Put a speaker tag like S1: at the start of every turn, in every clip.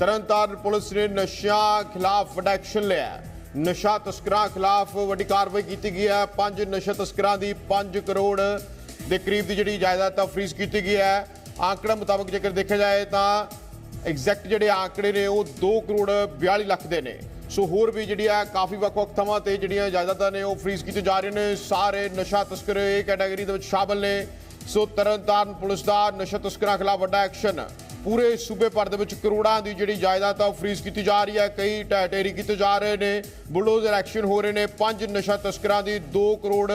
S1: Tarn Taran police ਨੇ ਨਸ਼ਿਆਂ ਖਿਲਾਫ ਵੱਡਾ ਐਕਸ਼ਨ ਲਿਆ ਨਸ਼ਾ ਤਸਕਰਾਂ ਖਿਲਾਫ ਵੱਡੀ ਕਾਰਵਾਈ ਕੀਤੀ ਗਈ ਹੈ। ਪੰਜ ਨਸ਼ਾ ਤਸਕਰਾਂ ਦੀ 5 ਕਰੋੜ ਦੇ ਕਰੀਬ ਦੀ ਜਿਹੜੀ ਜਾਇਦਾਦ ਆ ਫ੍ਰੀਜ਼ ਕੀਤੀ ਗਈ ਹੈ। ਆંકੜਾ ਮੁਤਾਬਕ ਜੇਕਰ ਦੇਖਿਆ ਜਾਏ ਤਾਂ ਐਗਜ਼ੈਕਟ ਜਿਹੜੇ ਆંકੜੇ ਨੇ, ਉਹ 2 ਕਰੋੜ 42 ਲੱਖ ਦੇ ਨੇ। ਸੋ ਹੋਰ ਵੀ ਜਿਹੜੀ ਆ, ਕਾਫੀ ਵੱਖ-ਵੱਖ ਥਾਵਾਂ ਤੇ ਜਿਹੜੀਆਂ ਜਾਇਦਾਦਾਂ ਨੇ, ਉਹ ਫ੍ਰੀਜ਼ ਕੀਤੇ ਜਾ ਰਹੇ ਨੇ। ਸਾਰੇ ਨਸ਼ਾ ਤਸਕਰ ਇਹ ਕੈਟਾਗਰੀ ਦੇ ਵਿੱਚ ਸ਼ਾਮਲ ਨੇ। ਸੋ ਤਰਨਤਾਰਨ ਪੁਲਿਸ ਦਾ ਨਸ਼ਾ ਤਸਕਰਾਂ ਖਿਲਾਫ ਵੱਡਾ ਐਕਸ਼ਨ ਪੂਰੇ ਸੂਬੇ ਭਰ ਦੇ ਵਿੱਚ ਕਰੋੜਾਂ ਦੀ ਜਿਹੜੀ ਜਾਇਦਾਦ ਆ ਉਹ ਫ੍ਰੀਜ਼ ਕੀਤੀ ਜਾ ਰਹੀ ਹੈ। ਕਈ ਟੈਟੇਰੀ ਕੀਤੇ ਜਾ ਰਹੇ ਨੇ ਬੁਲਡੋਜ਼ਰ ਐਕਸ਼ਨ ਹੋ ਰਹੇ ਨੇ। ਪੰਜ ਨਸ਼ਾ ਤਸਕਰਾਂ ਦੀ 2 ਕਰੋੜ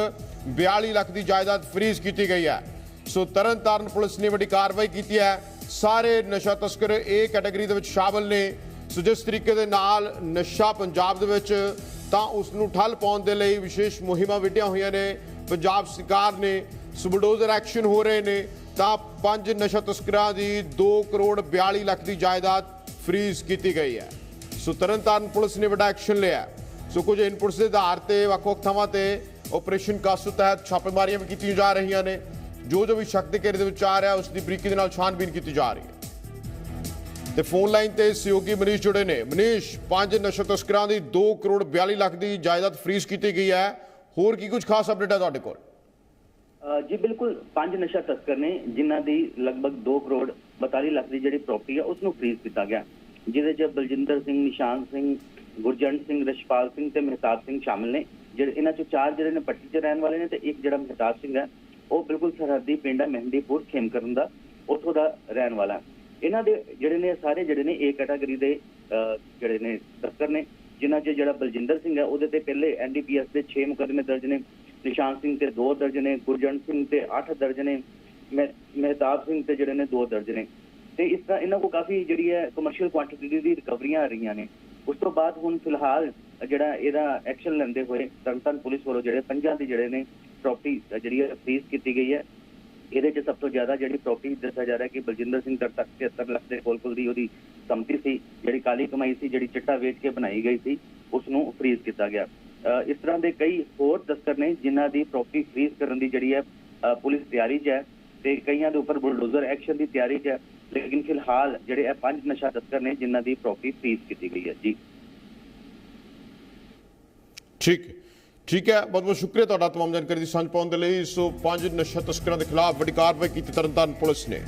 S1: 42 ਲੱਖ ਦੀ ਜਾਇਦਾਦ ਫ੍ਰੀਜ਼ ਕੀਤੀ ਗਈ ਹੈ। ਸੋ ਤਰਨਤਾਰਨ ਪੁਲਿਸ ਨੇ ਵੱਡੀ ਕਾਰਵਾਈ ਕੀਤੀ ਹੈ। ਸਾਰੇ ਨਸ਼ਾ ਤਸਕਰ ਇਹ ਕੈਟਾਗਰੀ ਦੇ ਵਿੱਚ ਸ਼ਾਮਲ ਨੇ। ਸੋ ਜਿਸ ਤਰੀਕੇ ਦੇ ਨਾਲ ਨਸ਼ਾ ਪੰਜਾਬ ਦੇ ਵਿੱਚ, ਤਾਂ ਉਸ ਨੂੰ ਠੱਲ ਪਾਉਣ ਦੇ ਲਈ ਵਿਸ਼ੇਸ਼ ਮੁਹਿੰਮਾਂ ਵਿੱਢੀਆਂ ਹੋਈਆਂ ਨੇ। ਪੰਜਾਬ ਸਰਕਾਰ ਨੇ ਸੋ ਬੁਲਡੋਜ਼ਰ ਐਕਸ਼ਨ ਹੋ ਰਹੇ ਨੇ। ਤਾਂ ਪੰਜ ਨਸ਼ਾ ਤਸਕਰਾਂ ਦੀ 2 ਕਰੋੜ 42 ਲੱਖ ਦੀ ਜਾਇਦਾਦ ਫ੍ਰੀਜ਼ ਕੀਤੀ ਗਈ ਹੈ। ਸੋ ਤਰਨਤਾਰਨ ਪੁਲਿਸ ਨੇ ਵੱਡਾ ਐਕਸ਼ਨ ਲਿਆ ਸੋ ਕੁਝ ਇਨਪੁਟਸ ਦੇ ਆਧਾਰ ਤੇ ਵੱਖ-ਵੱਖ ਥਾਵਾਂ ਤੇ ਆਪਰੇਸ਼ਨ ਕਾਸੂ ਤਹਿਤ ਛਾਪੇਮਾਰੀਆਂ ਵੀ ਕੀਤੀਆਂ ਜਾ ਰਹੀਆਂ ਨੇ। ਜੋ ਜੋ ਵੀ ਸ਼ੱਕ ਦੇ ਘੇਰੇ ਦੇ ਵਿੱਚ ਆ ਰਿਹਾ, ਉਸ ਦੀ ਬਰੀਕੀ ਦੇ ਨਾਲ ਛਾਨਬੀਨ ਕੀਤੀ ਜਾ ਰਹੀ ਹੈ। ਤੇ ਫੋਨ ਲਾਈਨ ਤੇ ਸਹਿਯੋਗੀ ਮਨੀਸ਼ ਜੁੜੇ ਨੇ। ਮਨੀਸ਼, ਪੰਜ ਨਸ਼ਾ ਤਸਕਰਾਂ ਦੀ 2 ਕਰੋੜ 42 ਲੱਖ ਦੀ ਜਾਇਦਾਦ ਫ੍ਰੀਜ਼ ਕੀਤੀ ਗਈ ਹੈ। ਹੋਰ ਕੀ ਕੁਝ ਖਾਸ ਅਪਡੇਟ ਹੈ ਤੁਹਾਡੇ ਕੋਲ?
S2: ਜੀ ਬਿਲਕੁਲ ਪੰਜ ਨਸ਼ਾ ਤਸਕਰ ਨੇ ਜਿਨ੍ਹਾਂ ਦੀ ਲਗਭਗ 2 ਕਰੋੜ 42 ਲੱਖ ਦੀ ਜਿਹੜੀ ਪ੍ਰਾਪਰਟੀ ਹੈ ਉਸ ਨੂੰ ਫ੍ਰੀਜ਼ ਕੀਤਾ ਗਿਆ। ਜਿਹਦੇ 'ਚ ਬਲਜਿੰਦਰ ਸਿੰਘ ਨਿਸ਼ਾਨ ਸਿੰਘ ਗੁਰਜੰਟ ਸਿੰਘ ਰਸ਼ਪਾਲ ਸਿੰਘ ਤੇ ਮਹਿਤਾਬ ਸਿੰਘ ਸ਼ਾਮਿਲ ਨੇ। ਜਿਹੜੇ ਇਹਨਾਂ 'ਚੋਂ ਚਾਰ ਜਿਹੜੇ ਨੇ ਪੱਟੀ 'ਚ ਰਹਿਣ ਵਾਲੇ ਨੇ ਤੇ ਇੱਕ ਜਿਹੜਾ ਮਹਿਤਾਬ ਸਿੰਘ ਹੈ ਉਹ ਬਿਲਕੁਲ ਸਰਹੱਦੀ ਪਿੰਡ ਹੈ ਮਹਿੰਦੀਪੁਰ ਖੇਮਕਰਨ ਦਾ ਉੱਥੋਂ ਦਾ ਰਹਿਣ ਵਾਲਾ ਇਹਨਾਂ ਦੇ ਜਿਹੜੇ ਨੇ ਸਾਰੇ ਜਿਹੜੇ ਨੇ ਏ ਕੈਟਾਗਰੀ ਦੇ ਅ, ਜਿਹੜੇ ਨੇ ਤਸਕਰ ਨੇ ਜਿਨ੍ਹਾਂ 'ਚ ਜਿਹੜਾ ਬਲਜਿੰਦਰ ਸਿੰਘ ਹੈ ਉਹਦੇ ਤੇ ਪਹਿਲੇ ਐਨਡੀਪੀਐਸ ਦੇ 6 ਮੁਕੱਦਮੇ ਦਰਜ ਨੇ। ਨਿਸ਼ਾਨ ਸਿੰਘ ਤੇ 2 ਦਰਜ ਨੇ, ਗੁਰਜੰਟ ਸਿੰਘ ਤੇ 8 ਦਰਜ ਨੇ, ਮਹਿ- ਮਹਿਤਾਬ ਸਿੰਘ ਤੇ ਜਿਹੜੇ ਨੇ 2 ਦਰਜ ਨੇ। ਤੇ ਇਸ ਤਰ੍ਹਾਂ ਇਹਨਾਂ ਕੋਲ ਕਾਫੀ ਜਿਹੜੀ ਹੈ ਕਮਰਸ਼ੀਅਲ ਕੁਆਂਟੀਟੀ ਦੀ ਰਿਕਵਰੀਆਂ ਆ ਰਹੀਆਂ ਨੇ। ਉਸ ਤੋਂ ਬਾਅਦ ਹੁਣ ਫਿਲਹਾਲ ਜਿਹੜਾ ਇਹਦਾ ਐਕਸ਼ਨ ਲੈਂਦੇ ਹੋਏ ਤਰਨਤਾਰਨ ਪੁਲਿਸ ਵੱਲੋਂ ਜਿਹੜੇ ਪੰਜਾਂ ਦੀ ਜਿਹੜੇ ਨੇ ਪ੍ਰਾਪਰਟੀ ਜਿਹੜੀ ਹੈ ਫ੍ਰੀਜ਼ ਕੀਤੀ ਗਈ ਹੈ। ਇਹਦੇ 'ਚ ਸਭ ਤੋਂ ਜ਼ਿਆਦਾ ਜਿਹੜੀ ਪ੍ਰਾਪਰਟੀ ਦੱਸਿਆ ਜਾ ਰਿਹਾ ਕਿ ਬਲਜਿੰਦਰ ਸਿੰਘ ਤੱਕ 73 ਲੱਖ ਦੇ ਕੋਲ ਕੋਲ ਦੀ ਉਹਦੀ ਸੰਪਤੀ ਸੀ, ਜਿਹੜੀ ਕਾਲੀ ਕਮਾਈ ਸੀ, ਜਿਹੜੀ ਚਿੱਟਾ ਵੇਚ ਕੇ ਬਣਾਈ ਗਈ ਸੀ ਉਸ ਨੂੰ ਫ੍ਰੀਜ਼ ਕੀਤਾ ਗਿਆ। ਇਸ ਤਰ੍ਹਾਂ ਦੇ ਕਈ ਹੋਰ ਤਸਕਰ ਨੇ ਜਿਨ੍ਹਾਂ ਦੀ ਪ੍ਰਾਪਰਟੀ ਫ੍ਰੀਜ਼ ਕਰਨ ਦੀ ਜਿਹੜੀ ਹੈ ਪੁਲਿਸ ਤਿਆਰੀ 'ਚ ਹੈ ਤੇ ਕਈਆਂ ਦੇ ਉੱਪਰ ਬੁਲਡੋਜ਼ਰ ਐਕਸ਼ਨ ਦੀ ਤਿਆਰੀ 'ਚ ਹੈ। ਲੇਕਿਨ ਫਿਲਹਾਲ ਜਿਹੜੇ ਇਹ ਪੰਜ ਨਸ਼ਾ ਤਸਕਰ ਨੇ ਜਿਨ੍ਹਾਂ ਦੀ ਪ੍ਰਾਪਰਟੀ ਫ੍ਰੀਜ਼ ਕੀਤੀ ਗਈ ਹੈ। ਜੀ।
S1: ਠੀਕ। ਹੈ। ਠੀਕ ਹੈ। ਬਹੁਤ ਬਹੁਤ ਸ਼ੁਕਰੀਆ ਤੁਹਾਡਾ ਤਮਾਮ ਜਾਣਕਾਰੀ ਦੀ ਸਾਂਝ ਪਾਉਣ ਦੇ ਲਈ। ਸੋ ਪੰਜ ਨਸ਼ਾ ਤਸਕਰਾਂ ਦੇ ਖਿਲਾਫ ਵੱਡੀ ਕਾਰਵਾਈ ਕੀਤੀ ਤਰਨਤਾਰਨ ਪੁਲਿਸ ਨੇ।